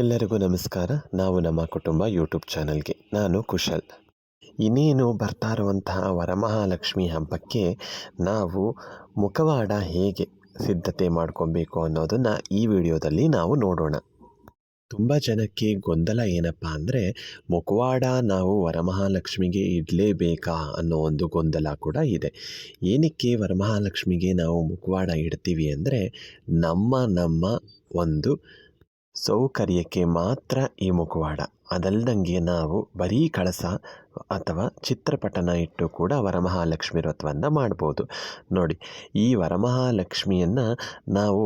ಎಲ್ಲರಿಗೂ ನಮಸ್ಕಾರ. ನಾವು ನಮ್ಮ ಕುಟುಂಬ ಯೂಟ್ಯೂಬ್ ಚಾನಲ್ಗೆ. ನಾನು ಕುಶಲ್. ಇನ್ನೇನು ಬರ್ತಾ ಇರುವಂತಹ ವರಮಹಾಲಕ್ಷ್ಮಿ ಹಬ್ಬಕ್ಕೆ ನಾವು ಮುಖವಾಡ ಹೇಗೆ ಸಿದ್ಧತೆ ಮಾಡ್ಕೊಬೇಕು ಅನ್ನೋದನ್ನು ಈ ವಿಡಿಯೋದಲ್ಲಿ ನಾವು ನೋಡೋಣ. ತುಂಬ ಜನಕ್ಕೆ ಗೊಂದಲ ಏನಪ್ಪ ಅಂದರೆ, ಮುಖವಾಡ ನಾವು ವರಮಹಾಲಕ್ಷ್ಮಿಗೆ ಇಡಲೇಬೇಕಾ ಅನ್ನೋ ಒಂದು ಗೊಂದಲ ಕೂಡ ಇದೆ. ಏನಕ್ಕೆ ವರಮಹಾಲಕ್ಷ್ಮಿಗೆ ನಾವು ಮುಖವಾಡ ಇಡ್ತೀವಿ ಅಂದರೆ, ನಮ್ಮ ನಮ್ಮ ಒಂದು ಸೌಕರ್ಯಕ್ಕೆ ಮಾತ್ರ ಈ ಮುಖವಾಡ. ಅದಲ್ದಂಗೆ ನಾವು ಬರೀ ಕಳಸ ಅಥವಾ ಚಿತ್ರಪಟನ ಇಟ್ಟು ಕೂಡ ವರಮಹಾಲಕ್ಷ್ಮಿ ವ್ರತವನ್ನು ಮಾಡ್ಬೋದು. ನೋಡಿ, ಈ ವರಮಹಾಲಕ್ಷ್ಮಿಯನ್ನು ನಾವು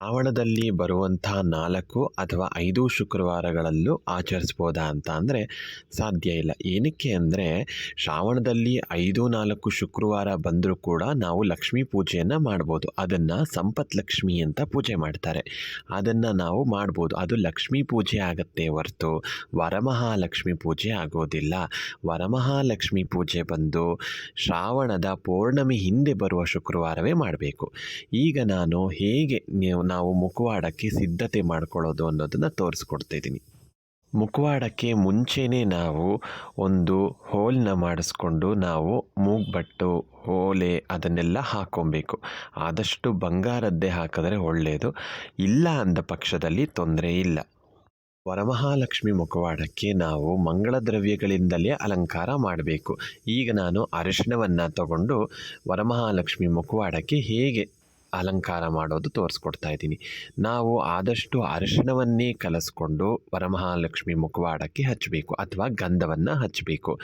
ಶ್ರಾವಣದಲ್ಲಿ ಬರುವಂಥ ನಾಲ್ಕು ಅಥವಾ ಐದು ಶುಕ್ರವಾರಗಳಲ್ಲೂ ಆಚರಿಸ್ಬೋದಾ ಅಂತ ಅಂದರೆ ಸಾಧ್ಯ ಇಲ್ಲ. ಏನಕ್ಕೆ ಅಂದರೆ ಶ್ರಾವಣದಲ್ಲಿ ಐದು ನಾಲ್ಕು ಶುಕ್ರವಾರ ಬಂದರೂ ಕೂಡ ನಾವು ಲಕ್ಷ್ಮೀ ಪೂಜೆಯನ್ನು ಮಾಡ್ಬೋದು. ಅದನ್ನು ಸಂಪತ್ ಲಕ್ಷ್ಮಿ ಅಂತ ಪೂಜೆ ಮಾಡ್ತಾರೆ. ಅದನ್ನು ನಾವು ಮಾಡ್ಬೋದು. ಅದು ಲಕ್ಷ್ಮೀ ಪೂಜೆ ಆಗುತ್ತೆ ಹೊರತು ವರಮಹಾಲಕ್ಷ್ಮಿ ಪೂಜೆ ಆಗೋದಿಲ್ಲ. ವರಮಹಾಲಕ್ಷ್ಮಿ ಪೂಜೆ ಬಂದು ಶ್ರಾವಣದ ಪೌರ್ಣಮಿ ಹಿಂದೆ ಬರುವ ಶುಕ್ರವಾರವೇ ಮಾಡಬೇಕು. ಈಗ ನಾನು ಹೇಗೆ ನೀವು ನಾವು ಮುಖವಾಡಕ್ಕೆ ಸಿದ್ಧತೆ ಮಾಡ್ಕೊಳ್ಳೋದು ಅನ್ನೋದನ್ನು ತೋರಿಸ್ಕೊಡ್ತಾಯಿದ್ದೀನಿ ಮುಖವಾಡಕ್ಕೆ ಮುಂಚೆನೇ ನಾವು ಒಂದು ಹೋಲ್ನ ಮಾಡಿಸ್ಕೊಂಡು ನಾವು ಮೂಗ್ಬಟ್ಟು ಓಲೆ ಅದನ್ನೆಲ್ಲ ಹಾಕ್ಕೊಬೇಕು ಆದಷ್ಟು ಬಂಗಾರದ್ದೇ ಹಾಕಿದ್ರೆ ಒಳ್ಳೆಯದು ಇಲ್ಲ ಅಂದ ಪಕ್ಷದಲ್ಲಿ ತೊಂದರೆ ಇಲ್ಲ. ವರಮಹಾಲಕ್ಷ್ಮಿ ಮುಖವಾಡಕ್ಕೆ ನಾವು ಮಂಗಳ ದ್ರವ್ಯಗಳಿಂದಲೇ ಅಲಂಕಾರ ಮಾಡಬೇಕು. ಈಗ ನಾನು ಅರಿಶಿಣವನ್ನು ತಗೊಂಡು ವರಮಹಾಲಕ್ಷ್ಮಿ ಮುಖವಾಡಕ್ಕೆ ಹೇಗೆ ಅಲಂಕಾರ ಮಾಡೋದು ತೋರಿಸ್ಕೊಡ್ತಾ ಇದ್ದೀನಿ. ನಾವು ಆದಷ್ಟು ಅರಿಶಿಣವನ್ನೇ ಕಲಸ್ಕೊಂಡು ವರಮಹಾಲಕ್ಷ್ಮಿ ಮುಖವಾಡಕ್ಕೆ ಹಚ್ಚಬೇಕು ಅಥವಾ ಗಂಧವನ್ನು ಹಚ್ಚಬೇಕು.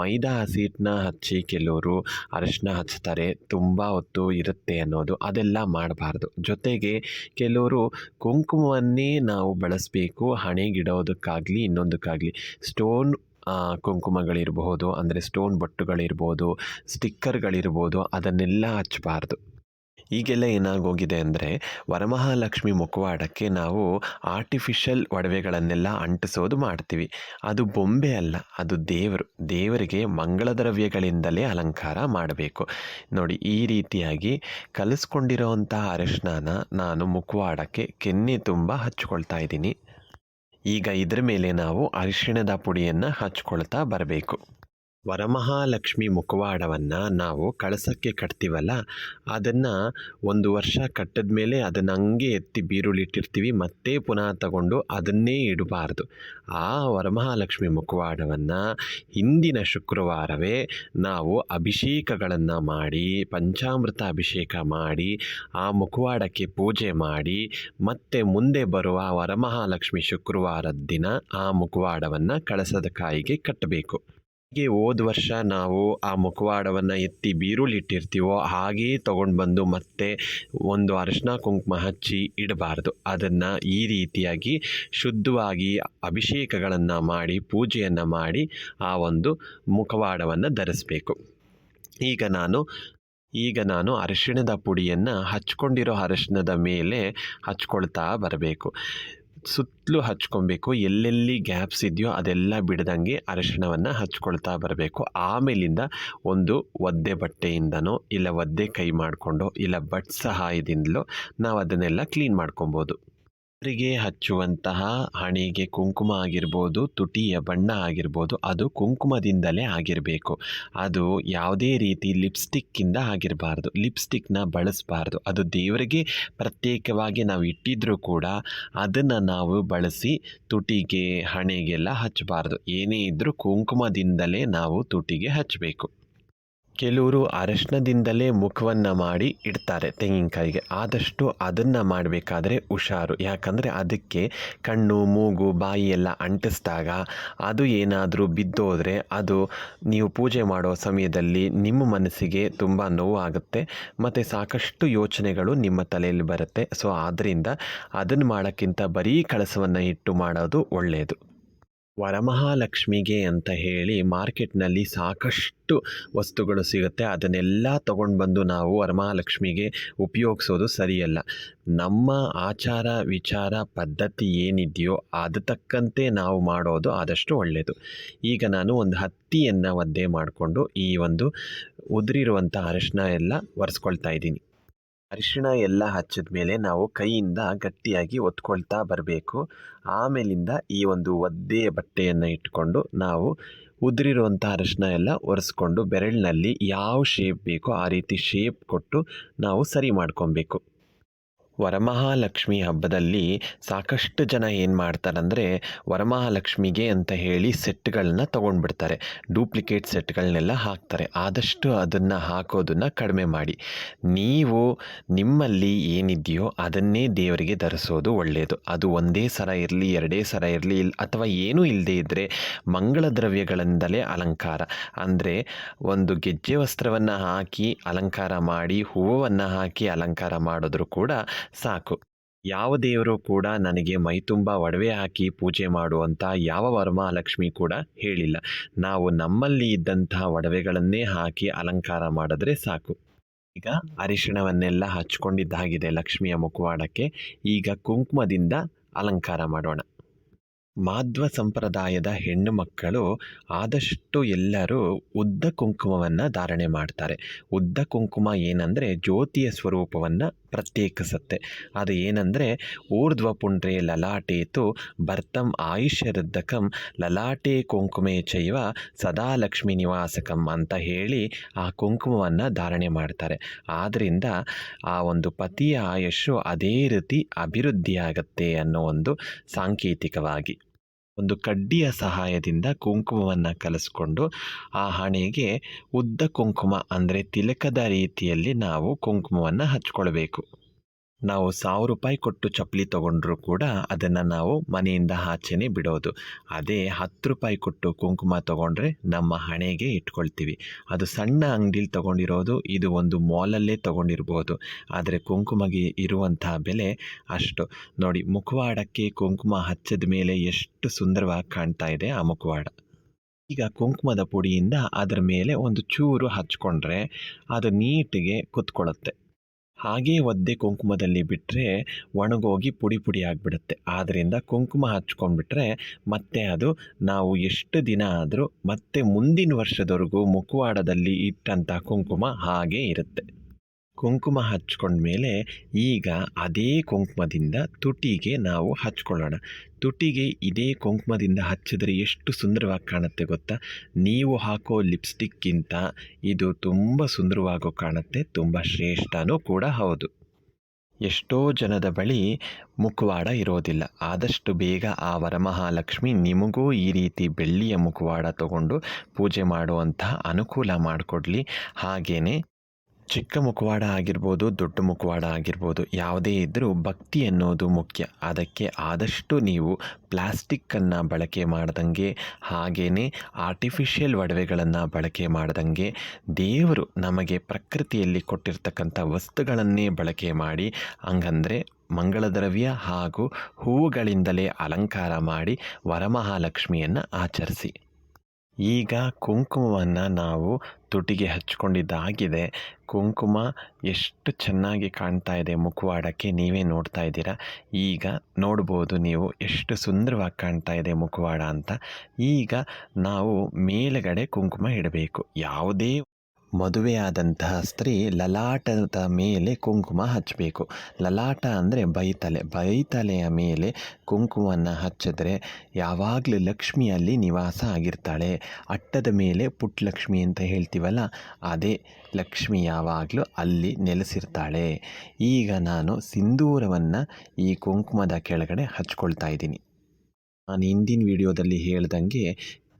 ಮೈದಾ ಹಸಿಟ್ಟನ್ನ ಹಚ್ಚಿ ಕೆಲವರು ಅರಿಶಿಣ ಹಚ್ತಾರೆ, ತುಂಬ ಹೊತ್ತು ಇರುತ್ತೆ ಅನ್ನೋದು ಅದೆಲ್ಲ ಮಾಡಬಾರ್ದು. ಜೊತೆಗೆ ಕೆಲವರು ಕುಂಕುಮವನ್ನೇ ನಾವು ಬಳಸಬೇಕು ಹಣೆಗಿಡೋದಕ್ಕಾಗಲಿ ಇನ್ನೊಂದಕ್ಕಾಗಲಿ. ಸ್ಟೋನ್ ಕುಂಕುಮಗಳಿರ್ಬೋದು, ಅಂದರೆ ಸ್ಟೋನ್ ಬೊಟ್ಟುಗಳಿರ್ಬೋದು, ಸ್ಟಿಕ್ಕರ್ಗಳಿರ್ಬೋದು, ಅದನ್ನೆಲ್ಲ ಹಚ್ಚಬಾರ್ದು. ಈಗೆಲ್ಲ ಏನಾಗೋಗಿದೆ ಅಂದರೆ ವರಮಹಾಲಕ್ಷ್ಮಿ ಮುಖವಾಡಕ್ಕೆ ನಾವು ಆರ್ಟಿಫಿಷಿಯಲ್ ಒಡವೆಗಳನ್ನೆಲ್ಲ ಅಂಟಿಸೋದು ಮಾಡ್ತೀವಿ. ಅದು ಬೊಂಬೆ ಅಲ್ಲ, ಅದು ದೇವರು. ದೇವರಿಗೆ ಮಂಗಳ ದ್ರವ್ಯಗಳಿಂದಲೇ ಅಲಂಕಾರ ಮಾಡಬೇಕು. ನೋಡಿ, ಈ ರೀತಿಯಾಗಿ ಕಲಿಸ್ಕೊಂಡಿರೋವಂಥ ಅರಿಶಿನ ನಾನು ಮುಖವಾಡಕ್ಕೆ ಕೆನ್ನೆ ತುಂಬ ಹಚ್ಕೊಳ್ತಾ ಇದ್ದೀನಿ. ಈಗ ಇದರ ಮೇಲೆ ನಾವು ಅರಿಶಿಣದ ಪುಡಿಯನ್ನು ಹಚ್ಕೊಳ್ತಾ ಬರಬೇಕು. ವರಮಹಾಲಕ್ಷ್ಮಿ ಮುಖವಾಡವನ್ನು ನಾವು ಕಳಸಕ್ಕೆ ಕಟ್ತೀವಲ್ಲ, ಅದನ್ನು ಒಂದು ವರ್ಷ ಕಟ್ಟಿದ ಮೇಲೆ ಅದನ್ನು ಹಂಗೆ ಎತ್ತಿ ಬೀರುಳಿಟ್ಟಿರ್ತೀವಿ ಮತ್ತೆ ಪುನಃ ತಗೊಂಡು ಅದನ್ನೇ ಇಡಬಾರ್ದು. ಆ ವರಮಹಾಲಕ್ಷ್ಮಿ ಮುಖವಾಡವನ್ನು ಹಿಂದಿನ ಶುಕ್ರವಾರವೇ ನಾವು ಅಭಿಷೇಕಗಳನ್ನು ಮಾಡಿ, ಪಂಚಾಮೃತ ಅಭಿಷೇಕ ಮಾಡಿ, ಆ ಮುಖವಾಡಕ್ಕೆ ಪೂಜೆ ಮಾಡಿ, ಮತ್ತೆ ಮುಂದೆ ಬರುವ ವರಮಹಾಲಕ್ಷ್ಮಿ ಶುಕ್ರವಾರದ ದಿನ ಆ ಮುಖವಾಡವನ್ನು ಕಳಸದ ಕಾಯಿಗೆ ಕಟ್ಟಬೇಕು. ಹೀಗೆ ಹೋದ ವರ್ಷ ನಾವು ಆ ಮುಖವಾಡವನ್ನು ಎತ್ತಿ ಬೀರುಲಿಟ್ಟಿರ್ತೀವೋ ಹಾಗೆಯೇ ತೊಗೊಂಡು ಬಂದು ಮತ್ತೆ ಒಂದು ಅರಿಶಿನ ಕುಂಕುಮ ಹಚ್ಚಿ ಇಡಬಾರ್ದು. ಅದನ್ನು ಈ ರೀತಿಯಾಗಿ ಶುದ್ಧವಾಗಿ ಅಭಿಷೇಕಗಳನ್ನು ಮಾಡಿ, ಪೂಜೆಯನ್ನು ಮಾಡಿ ಆ ಒಂದು ಮುಖವಾಡವನ್ನು ಧರಿಸಬೇಕು. ಈಗ ನಾನು ಈಗ ನಾನು ಅರಿಶಿಣದ ಪುಡಿಯನ್ನು ಹಚ್ಕೊಂಡಿರೋ ಅರಿಶಿಣದ ಮೇಲೆ ಹಚ್ಕೊಳ್ತಾ ಬರಬೇಕು. ಸುತ್ತಲೂ ಹಚ್ಕೊಬೇಕು, ಎಲ್ಲೆಲ್ಲಿ ಗ್ಯಾಪ್ಸ್ ಇದೆಯೋ ಅದೆಲ್ಲ ಬಿಡದಂಗೆ ಅರಿಶಿಣವನ್ನು ಹಚ್ಕೊಳ್ತಾ ಬರಬೇಕು. ಆಮೇಲಿಂದ ಒಂದು ಒದ್ದೆ ಬಟ್ಟೆಯಿಂದನೋ, ಇಲ್ಲ ಒದ್ದೆ ಕೈ ಮಾಡಿಕೊಂಡು, ಇಲ್ಲ ಬಟ್ ಸಹಾಯದಿಂದಲೋ ನಾವು ಅದನ್ನೆಲ್ಲ ಕ್ಲೀನ್ ಮಾಡ್ಕೊಬೋದು. ಅವರಿಗೆ ಹಚ್ಚುವಂತಹ ಹಣೆಗೆ ಕುಂಕುಮ ಆಗಿರ್ಬೋದು, ತುಟಿಯ ಬಣ್ಣ ಆಗಿರ್ಬೋದು, ಅದು ಕುಂಕುಮದಿಂದಲೇ ಆಗಿರಬೇಕು. ಅದು ಯಾವುದೇ ರೀತಿ ಲಿಪ್ಸ್ಟಿಕ್ಕಿಂದ ಆಗಿರಬಾರ್ದು. ಲಿಪ್ಸ್ಟಿಕ್ನ ಬಳಸಬಾರ್ದು. ಅದು ದೇವರಿಗೆ ಪ್ರತ್ಯೇಕವಾಗಿ ನಾವು ಇಟ್ಟಿದ್ರೂ ಕೂಡ ಅದನ್ನು ನಾವು ಬಳಸಿ ತುಟಿಗೆ, ಹಣೆಗೆಲ್ಲ ಹಚ್ಚಬಾರ್ದು. ಏನೇ ಇದ್ದರೂ ಕುಂಕುಮದಿಂದಲೇ ನಾವು ತುಟಿಗೆ ಹಚ್ಚಬೇಕು. ಕೆಲವರು ಅರಶಿನದಿಂದಲೇ ಮುಖವನ್ನು ಮಾಡಿ ಇಡ್ತಾರೆ ತೆಂಗಿನಕಾಯಿಗೆ. ಆದಷ್ಟು ಅದನ್ನು ಮಾಡಬೇಕಾದ್ರೆ ಹುಷಾರು. ಯಾಕಂದರೆ ಅದಕ್ಕೆ ಕಣ್ಣು, ಮೂಗು, ಬಾಯಿ ಎಲ್ಲ ಅಂಟಿಸಿದಾಗ ಅದು ಏನಾದರೂ ಬಿದ್ದೋದ್ರೆ ಅದು ನೀವು ಪೂಜೆ ಮಾಡೋ ಸಮಯದಲ್ಲಿ ನಿಮ್ಮ ಮನಸ್ಸಿಗೆ ತುಂಬ ನೋವು ಆಗುತ್ತೆ ಮತ್ತು ಸಾಕಷ್ಟು ಯೋಚನೆಗಳು ನಿಮ್ಮ ತಲೆಯಲ್ಲಿ ಬರುತ್ತೆ. ಸೊ ಆದ್ದರಿಂದ ಅದನ್ನು ಮಾಡೋಕ್ಕಿಂತ ಬರೀ ಕಳಸವನ್ನು ಇಟ್ಟು ಮಾಡೋದು ಒಳ್ಳೆಯದು ವರಮಹಾಲಕ್ಷ್ಮಿಗೆ ಅಂತ ಹೇಳಿ ಮಾರ್ಕೆಟ್ನಲ್ಲಿ ಸಾಕಷ್ಟು ವಸ್ತುಗಳು ಸಿಗುತ್ತೆ. ಅದನ್ನೆಲ್ಲ ತಗೊಂಡು ಬಂದು ನಾವು ವರಮಹಾಲಕ್ಷ್ಮಿಗೆ ಉಪಯೋಗಿಸೋದು ಸರಿಯಲ್ಲ. ನಮ್ಮ ಆಚಾರ ವಿಚಾರ, ಪದ್ಧತಿ ಏನಿದೆಯೋ ಅದು ತಕ್ಕಂತೆ ನಾವು ಮಾಡೋದು ಆದಷ್ಟು ಒಳ್ಳೆಯದು ಈಗ ನಾನು ಒಂದು ಹತ್ತಿಯನ್ನು ಒದ್ದೆ ಮಾಡಿಕೊಂಡು ಈ ಒಂದು ಉದುರಿರುವಂಥ ಅರಿಶಿನ ಎಲ್ಲ ಒರೆಸ್ಕೊಳ್ತಾ ಇದ್ದೀನಿ. ಅರಿಶಿಣ ಎಲ್ಲ ಹಚ್ಚಿದ ಮೇಲೆ ನಾವು ಕೈಯಿಂದ ಗಟ್ಟಿಯಾಗಿ ಒತ್ಕೊಳ್ತಾ ಬರಬೇಕು. ಆಮೇಲಿಂದ ಈ ಒಂದು ಒದ್ದೆಯ ಬಟ್ಟೆಯನ್ನು ಇಟ್ಕೊಂಡು ನಾವು ಉದುರಿರುವಂಥ ಅರಿಶಿನ ಎಲ್ಲ ಒರೆಸ್ಕೊಂಡು ಬೆರಳಿನಲ್ಲಿ ಯಾವ ಶೇಪ್ ಬೇಕೋ ಆ ರೀತಿ ಶೇಪ್ ಕೊಟ್ಟು ನಾವು ಸರಿ ಮಾಡ್ಕೊಬೇಕು. ವರಮಹಾಲಕ್ಷ್ಮಿ ಹಬ್ಬದಲ್ಲಿ ಸಾಕಷ್ಟು ಜನ ಏನು ಮಾಡ್ತಾರಂದರೆ ವರಮಹಾಲಕ್ಷ್ಮಿಗೆ ಅಂತ ಹೇಳಿ ಸೆಟ್ಗಳನ್ನ ತೊಗೊಂಡ್ಬಿಡ್ತಾರೆ. ಡೂಪ್ಲಿಕೇಟ್ ಸೆಟ್ಗಳನ್ನೆಲ್ಲ ಹಾಕ್ತಾರೆ. ಆದಷ್ಟು ಅದನ್ನು ಹಾಕೋದನ್ನು ಕಡಿಮೆ ಮಾಡಿ. ನೀವು ನಿಮ್ಮಲ್ಲಿ ಏನಿದೆಯೋ ಅದನ್ನೇ ದೇವರಿಗೆ ಧರಿಸೋದು ಒಳ್ಳೆಯದು ಅದು ಒಂದೇ ಸರ ಇರಲಿ, ಎರಡೇ ಸರ ಇರಲಿ ಅಥವಾ ಏನೂ ಇಲ್ಲದೇ ಇದ್ದರೆ ಮಂಗಳ ದ್ರವ್ಯಗಳಿಂದಲೇ ಅಲಂಕಾರ. ಅಂದರೆ ಒಂದು ಗೆಜ್ಜೆ ವಸ್ತ್ರವನ್ನು ಹಾಕಿ ಅಲಂಕಾರ ಮಾಡಿ, ಹೂವನ್ನು ಹಾಕಿ ಅಲಂಕಾರ ಮಾಡಿದ್ರು ಕೂಡ ಸಾಕು. ಯಾವ ದೇವರು ಕೂಡ ನನಗೆ ಮೈತುಂಬ ಒಡವೆ ಹಾಕಿ ಪೂಜೆ ಮಾಡುವಂಥ ಯಾವ ವರಮಹಾಲಕ್ಷ್ಮಿ ಕೂಡ ಹೇಳಿಲ್ಲ. ನಾವು ನಮ್ಮಲ್ಲಿ ಇದ್ದಂತಹ ಒಡವೆಗಳನ್ನೇ ಹಾಕಿ ಅಲಂಕಾರ ಮಾಡಿದ್ರೆ ಸಾಕು. ಈಗ ಅರಿಶಿಣವನ್ನೆಲ್ಲ ಹಚ್ಕೊಂಡಿದ್ದಾಗಿದೆ ಲಕ್ಷ್ಮಿಯ ಮುಖವಾಡಕ್ಕೆ. ಈಗ ಕುಂಕುಮದಿಂದ ಅಲಂಕಾರ ಮಾಡೋಣ. ಮಾಧ್ವ ಸಂಪ್ರದಾಯದ ಹೆಣ್ಣು ಮಕ್ಕಳು ಆದಷ್ಟು ಎಲ್ಲರೂ ಉದ್ದ ಕುಂಕುಮವನ್ನು ಧಾರಣೆ ಮಾಡ್ತಾರೆ. ಉದ್ದ ಕುಂಕುಮ ಏನಂದರೆ ಜ್ಯೋತಿಯ ಸ್ವರೂಪವನ್ನು ಪ್ರತ್ಯೇಕಿಸುತ್ತೆ ಅದು ಏನಂದರೆ, ಊರ್ಧ್ವ ಪುಂಡ್ರೆ ಲಲಾಟೇತು ಭರ್ತಂ ಆಯುಷ್ಯರುದ್ಧಕಂ ಲಲಾಟೆ ಕುಂಕುಮೆ ಚೈವ ಸದಾ ಲಕ್ಷ್ಮಿ ನಿವಾಸಕಂ ಅಂತ ಹೇಳಿ ಆ ಕುಂಕುಮವನ್ನು ಧಾರಣೆ ಮಾಡ್ತಾರೆ. ಆದ್ದರಿಂದ ಆ ಒಂದು ಪತಿಯ ಆಯುಷ್ಯು ಅದೇ ರೀತಿ ಅಭಿವೃದ್ಧಿಯಾಗತ್ತೆ ಅನ್ನೋ ಒಂದು ಸಾಂಕೇತಿಕವಾಗಿ. ಒಂದು ಕಡ್ಡಿಯ ಸಹಾಯದಿಂದ ಕುಂಕುಮವನ್ನು ಕಲಿಸ್ಕೊಂಡು ಆ ಹಣೆಗೆ ಉದ್ದ ಕುಂಕುಮ ಅಂದರೆ ತಿಲಕದ ರೀತಿಯಲ್ಲಿ ನಾವು ಕುಂಕುಮವನ್ನು ಹಚ್ಕೊಳ್ಬೇಕು. ನಾವು ಸಾವಿರ ರೂಪಾಯಿ ಕೊಟ್ಟು ಚಪ್ಪಲಿ ತೊಗೊಂಡ್ರೂ ಕೂಡ ಅದನ್ನು ನಾವು ಮನೆಯಿಂದ ಆಚೆನೇ ಬಿಡೋದು. ಅದೇ ಹತ್ತು ರೂಪಾಯಿ ಕೊಟ್ಟು ಕುಂಕುಮ ತೊಗೊಂಡ್ರೆ ನಮ್ಮ ಹಣೆಗೆ ಇಟ್ಕೊಳ್ತೀವಿ. ಅದು ಸಣ್ಣ ಅಂಗಡಿಲಿ ತೊಗೊಂಡಿರೋದು, ಇದು ಒಂದು ಮಾಲಲ್ಲೇ ತೊಗೊಂಡಿರ್ಬೋದು. ಆದರೆ ಕುಂಕುಮಗೆ ಇರುವಂತಹ ಬೆಲೆ ಅಷ್ಟು. ನೋಡಿ, ಮುಖವಾಡಕ್ಕೆ ಕುಂಕುಮ ಹಚ್ಚಿದ ಮೇಲೆ ಎಷ್ಟು ಸುಂದರವಾಗಿ ಕಾಣ್ತಾ ಇದೆ ಆ ಮುಖವಾಡ. ಈಗ ಕುಂಕುಮದ ಪುಡಿಯಿಂದ ಅದರ ಮೇಲೆ ಒಂದು ಚೂರು ಹಚ್ಕೊಂಡ್ರೆ ಅದು ನೀಟಿಗೆ ಕುತ್ಕೊಳ್ಳುತ್ತೆ ಹಾಗೇ ಒದ್ದೆ ಕುಂಕುಮದಲ್ಲಿ ಬಿಟ್ಟರೆ ಒಣಗೋಗಿ ಪುಡಿ ಪುಡಿ ಆಗಿಬಿಡುತ್ತೆ. ಆದ್ದರಿಂದ ಕುಂಕುಮ ಹಚ್ಕೊಂಡ್ಬಿಟ್ರೆ ಮತ್ತೆ ಅದು ನಾವು ಎಷ್ಟು ದಿನ ಆದರೂ ಮತ್ತೆ ಮುಂದಿನ ವರ್ಷದವರೆಗೂ ಮುಖವಾಡದಲ್ಲಿ ಇಟ್ಟಂಥ ಕುಂಕುಮ ಹಾಗೇ ಇರುತ್ತೆ. ಕುಂಕುಮ ಹಚ್ಕೊಂಡ್ಮೇಲೆ ಈಗ ಅದೇ ಕುಂಕುಮದಿಂದ ತುಟಿಗೆ ನಾವು ಹಚ್ಕೊಳ್ಳೋಣ. ತುಟಿಗೆ ಇದೇ ಕುಂಕುಮದಿಂದ ಹಚ್ಚಿದ್ರೆ ಎಷ್ಟು ಸುಂದರವಾಗಿ ಕಾಣುತ್ತೆ ಗೊತ್ತಾ? ನೀವು ಹಾಕೋ ಲಿಪ್ಸ್ಟಿಕ್ಕಿಂತ ಇದು ತುಂಬ ಸುಂದರವಾಗೋ ಕಾಣುತ್ತೆ, ತುಂಬ ಶ್ರೇಷ್ಠನೂ ಕೂಡ ಹೌದು. ಎಷ್ಟೋ ಜನದ ಬಳಿ ಮುಖವಾಡ ಇರೋದಿಲ್ಲ. ಆದಷ್ಟು ಬೇಗ ಆ ವರಮಹಾಲಕ್ಷ್ಮಿ ನಿಮಗೂ ಈ ರೀತಿ ಬೆಳ್ಳಿಯ ಮುಖವಾಡ ತಗೊಂಡು ಪೂಜೆ ಮಾಡುವಂತಹ ಅನುಕೂಲ ಮಾಡಿಕೊಡ್ಲಿ. ಹಾಗೆಯೇ ಚಿಕ್ಕ ಮುಖವಾಡ ಆಗಿರ್ಬೋದು, ದೊಡ್ಡ ಮುಖವಾಡ ಆಗಿರ್ಬೋದು, ಯಾವುದೇ ಇದ್ದರೂ ಭಕ್ತಿ ಅನ್ನೋದು ಮುಖ್ಯ. ಅದಕ್ಕೆ ಆದಷ್ಟು ನೀವು ಪ್ಲಾಸ್ಟಿಕ್ಕನ್ನು ಬಳಕೆ ಮಾಡ್ದಂಗೆ ಹಾಗೆಯೇ ಆರ್ಟಿಫಿಷಿಯಲ್ ಒಡವೆಗಳನ್ನು ಬಳಕೆ ಮಾಡ್ದಂಗೆ, ದೇವರು ನಮಗೆ ಪ್ರಕೃತಿಯಲ್ಲಿ ಕೊಟ್ಟಿರ್ತಕ್ಕಂಥ ವಸ್ತುಗಳನ್ನೇ ಬಳಕೆ ಮಾಡಿ, ಹಂಗಂದರೆ ಮಂಗಳ ದ್ರವ್ಯ ಹಾಗೂ ಹೂವುಗಳಿಂದಲೇ ಅಲಂಕಾರ ಮಾಡಿ ವರಮಹಾಲಕ್ಷ್ಮಿಯನ್ನು ಆಚರಿಸಿ. ಈಗ ಕುಂಕುಮವನ್ನು ನಾವು ತುಟಿಗೆ ಹಚ್ಕೊಂಡಿದ್ದಾಗಿದೆ. ಕುಂಕುಮ ಎಷ್ಟು ಚೆನ್ನಾಗಿ ಕಾಣ್ತಾ ಇದೆ ಮುಖವಾಡಕ್ಕೆ, ನೀವೇ ನೋಡ್ತಾ ಇದ್ದೀರಾ? ಈಗ ನೋಡ್ಬೋದು ನೀವು ಎಷ್ಟು ಸುಂದರವಾಗಿ ಕಾಣ್ತಾ ಇದೆ ಮುಖವಾಡ ಅಂತ. ಈಗ ನಾವು ಮೇಲುಗಡೆ ಕುಂಕುಮ ಇಡಬೇಕು. ಯಾವುದೇ ಮದುವೆಯಾದಂತಹ ಸ್ತ್ರೀ ಲಲಾಟದ ಮೇಲೆ ಕುಂಕುಮ ಹಚ್ಚಬೇಕು. ಲಲಾಟ ಅಂದರೆ ಬೈತಲೆ. ಬೈತಲೆಯ ಮೇಲೆ ಕುಂಕುಮವನ್ನು ಹಚ್ಚಿದ್ರೆ ಯಾವಾಗಲೂ ಲಕ್ಷ್ಮಿಯಲ್ಲಿ ನಿವಾಸ ಆಗಿರ್ತಾಳೆ. ಅಟ್ಟದ ಮೇಲೆ ಪುಟ್ಟಲಕ್ಷ್ಮಿ ಅಂತ ಹೇಳ್ತೀವಲ್ಲ, ಅದೇ ಲಕ್ಷ್ಮಿ ಯಾವಾಗಲೂ ಅಲ್ಲಿ ನೆಲೆಸಿರ್ತಾಳೆ. ಈಗ ನಾನು ಸಿಂಧೂರವನ್ನು ಈ ಕುಂಕುಮದ ಕೆಳಗಡೆ ಹಚ್ಕೊಳ್ತಾ ಇದ್ದೀನಿ. ನಾನು ಹಿಂದಿನ ವಿಡಿಯೋದಲ್ಲಿ ಹೇಳ್ದಂಗೆ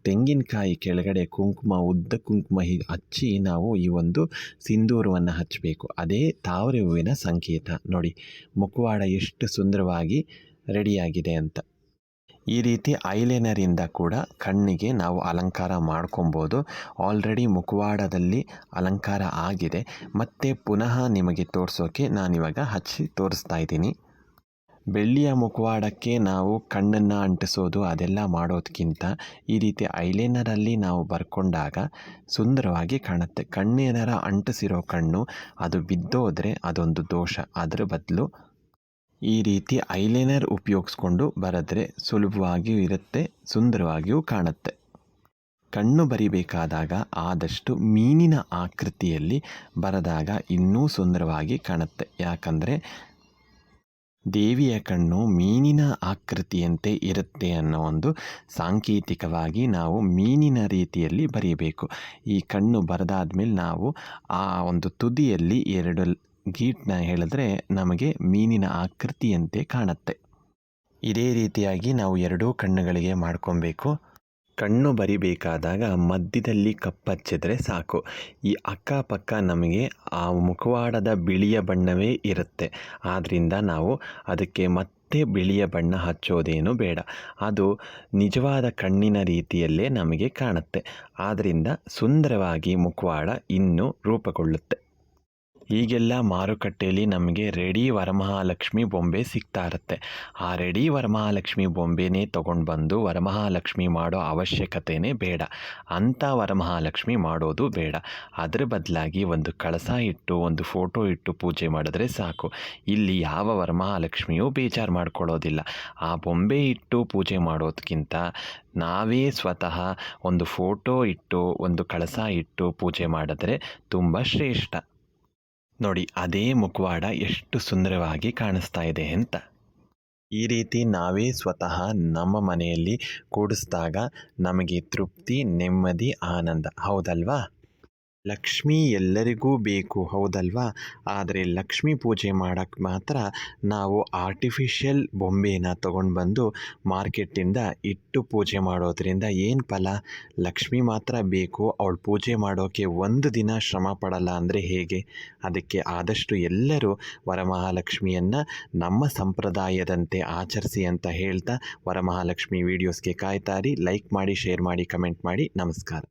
ತೆಂಗಿನಕಾಯಿ ಕೆಳಗಡೆ ಕುಂಕುಮ, ಉದ್ದ ಕುಂಕುಮ ಹೀಗೆ ಹಚ್ಚಿ ನಾವು ಈ ಒಂದು ಸಿಂಧೂರವನ್ನು ಹಚ್ಚಬೇಕು. ಅದೇ ತಾವರೆ ಹೂವಿನ ಸಂಕೇತ. ನೋಡಿ, ಮುಖವಾಡ ಎಷ್ಟು ಸುಂದರವಾಗಿ ರೆಡಿಯಾಗಿದೆ ಅಂತ. ಈ ರೀತಿ ಐಲೈನರಿಂದ ಕೂಡ ಕಣ್ಣಿಗೆ ನಾವು ಅಲಂಕಾರ ಮಾಡ್ಕೊಬೋದು. ಆಲ್ರೆಡಿ ಮುಖವಾಡದಲ್ಲಿ ಅಲಂಕಾರ ಆಗಿದೆ. ಮತ್ತು ಪುನಃ ನಿಮಗೆ ತೋರಿಸೋಕೆ ನಾನಿವಾಗ ಹಚ್ಚಿ ತೋರಿಸ್ತಾ ಇದ್ದೀನಿ. ಬೆಳ್ಳಿಯ ಮುಖವಾಡಕ್ಕೆ ನಾವು ಕಣ್ಣನ್ನು ಅಂಟಿಸೋದು ಅದೆಲ್ಲ ಮಾಡೋದಕ್ಕಿಂತ ಈ ರೀತಿ ಐಲೈನರಲ್ಲಿ ನಾವು ಬರ್ಕೊಂಡಾಗ ಸುಂದರವಾಗಿ ಕಾಣುತ್ತೆ. ಕಣ್ಣೇನಾರ ಅಂಟಿಸಿರೋ ಕಣ್ಣು ಅದು ಬಿದ್ದೋದ್ರೆ ಅದೊಂದು ದೋಷ. ಅದರ ಬದಲು ಈ ರೀತಿ ಐಲೈನರ್ ಉಪಯೋಗಿಸ್ಕೊಂಡು ಬರೆದ್ರೆ ಸುಲಭವಾಗಿಯೂ ಇರುತ್ತೆ, ಸುಂದರವಾಗಿಯೂ ಕಾಣುತ್ತೆ. ಕಣ್ಣು ಬರಿಬೇಕಾದಾಗ ಆದಷ್ಟು ಮೀನಿನ ಆಕೃತಿಯಲ್ಲಿ ಬರೆದಾಗ ಇನ್ನೂ ಸುಂದರವಾಗಿ ಕಾಣುತ್ತೆ. ಯಾಕಂದರೆ ದೇವಿಯ ಕಣ್ಣು ಮೀನಿನ ಆಕೃತಿಯಂತೆ ಇರುತ್ತೆ ಅನ್ನೋ ಒಂದು ಸಾಂಕೇತಿಕವಾಗಿ ನಾವು ಮೀನಿನ ರೀತಿಯಲ್ಲಿ ಬರೀಬೇಕು. ಈ ಕಣ್ಣು ಬರೆದಾದ್ಮೇಲೆ ನಾವು ಆ ಒಂದು ತುದಿಯಲ್ಲಿ ಎರಡು ಗೀಟನ್ನ ಹೇಳಿದ್ರೆ ನಮಗೆ ಮೀನಿನ ಆಕೃತಿಯಂತೆ ಕಾಣುತ್ತೆ. ಇದೇ ರೀತಿಯಾಗಿ ನಾವು ಎರಡೂ ಕಣ್ಣುಗಳಿಗೆ ಮಾಡ್ಕೊಬೇಕು. ಕಣ್ಣು ಬರಿಬೇಕಾದಾಗ ಮಧ್ಯದಲ್ಲಿ ಕಪ್ಪಚ್ಚಿದ್ರೆ ಸಾಕು. ಈ ಅಕ್ಕಪಕ್ಕ ನಮಗೆ ಆ ಮುಖವಾಡದ ಬಿಳಿಯ ಬಣ್ಣವೇ ಇರುತ್ತೆ. ಆದ್ದರಿಂದ ನಾವು ಅದಕ್ಕೆ ಮತ್ತೆ ಬಿಳಿಯ ಬಣ್ಣ ಹಚ್ಚೋದೇನು ಬೇಡ. ಅದು ನಿಜವಾದ ಕಣ್ಣಿನ ರೀತಿಯಲ್ಲೇ ನಮಗೆ ಕಾಣುತ್ತೆ. ಆದ್ದರಿಂದ ಸುಂದರವಾಗಿ ಮುಖವಾಡ ಇನ್ನೂ ರೂಪುಗೊಳ್ಳುತ್ತೆ. ಈಗೆಲ್ಲ ಮಾರುಕಟ್ಟೆಯಲ್ಲಿ ನಮಗೆ ರೆಡಿ ವರಮಹಾಲಕ್ಷ್ಮಿ ಬೊಂಬೆ ಸಿಗ್ತಾ ಇರುತ್ತೆ. ಆ ರೆಡಿ ವರಮಹಾಲಕ್ಷ್ಮಿ ಬೊಂಬೆನೇ ತೊಗೊಂಡು ಬಂದು ವರಮಹಾಲಕ್ಷ್ಮಿ ಮಾಡೋ ಅವಶ್ಯಕತೆಯೇ ಬೇಡ. ಅಂಥ ವರಮಹಾಲಕ್ಷ್ಮಿ ಮಾಡೋದು ಬೇಡ. ಅದರ ಬದಲಾಗಿ ಒಂದು ಕಳಸ ಇಟ್ಟು, ಒಂದು ಫೋಟೋ ಇಟ್ಟು ಪೂಜೆ ಮಾಡಿದ್ರೆ ಸಾಕು. ಇಲ್ಲಿ ಯಾವ ವರಮಹಾಲಕ್ಷ್ಮಿಯೂ ಬೇಜಾರು ಮಾಡ್ಕೊಳ್ಳೋದಿಲ್ಲ. ಆ ಬೊಂಬೆ ಇಟ್ಟು ಪೂಜೆ ಮಾಡೋದಕ್ಕಿಂತ ನಾವೇ ಸ್ವತಃ ಒಂದು ಫೋಟೋ ಇಟ್ಟು, ಒಂದು ಕಳಸ ಇಟ್ಟು ಪೂಜೆ ಮಾಡಿದ್ರೆ ತುಂಬ ಶ್ರೇಷ್ಠ. ನೋಡಿ, ಅದೇ ಮುಖವಾಡ ಎಷ್ಟು ಸುಂದರವಾಗಿ ಕಾಣಿಸ್ತಾ ಇದೆ ಅಂತ. ಈ ರೀತಿ ನಾವೇ ಸ್ವತಃ ನಮ್ಮ ಮನೆಯಲ್ಲಿ ಕೂಡಿಸಿದಾಗ ನಮಗೆ ತೃಪ್ತಿ, ನೆಮ್ಮದಿ, ಆನಂದ. ಹೌದಲ್ವಾ? ಲಕ್ಷ್ಮಿ ಎಲ್ಲರಿಗೂ ಬೇಕು, ಹೌದಲ್ವಾ? ಆದರೆ ಲಕ್ಷ್ಮಿ ಪೂಜೆ ಮಾಡೋಕ್ಕೆ ಮಾತ್ರ ನಾವು ಆರ್ಟಿಫಿಷಿಯಲ್ ಬೊಂಬೆನ ತೊಗೊಂಡು ಬಂದು ಮಾರ್ಕೆಟಿಂದ ಇಟ್ಟು ಪೂಜೆ ಮಾಡೋದ್ರಿಂದ ಏನು ಫಲ? ಲಕ್ಷ್ಮಿ ಮಾತ್ರ ಬೇಕು, ಅವಳು ಪೂಜೆ ಮಾಡೋಕ್ಕೆ ಒಂದು ದಿನ ಶ್ರಮ ಪಡಲ್ಲ ಅಂದರೆ ಹೇಗೆ? ಅದಕ್ಕೆ ಆದಷ್ಟು ಎಲ್ಲರೂ ವರಮಹಾಲಕ್ಷ್ಮಿಯನ್ನು ನಮ್ಮ ಸಂಪ್ರದಾಯದಂತೆ ಆಚರಿಸಿ ಅಂತ ಹೇಳ್ತಾ ವರಮಹಾಲಕ್ಷ್ಮಿ ವೀಡಿಯೋಸ್ಗೆ ಕಾಯ್ತಾರಿ. ಲೈಕ್ ಮಾಡಿ ಶೇರ್ ಮಾಡಿ ಕಮೆಂಟ್ ಮಾಡಿ. ನಮಸ್ಕಾರ.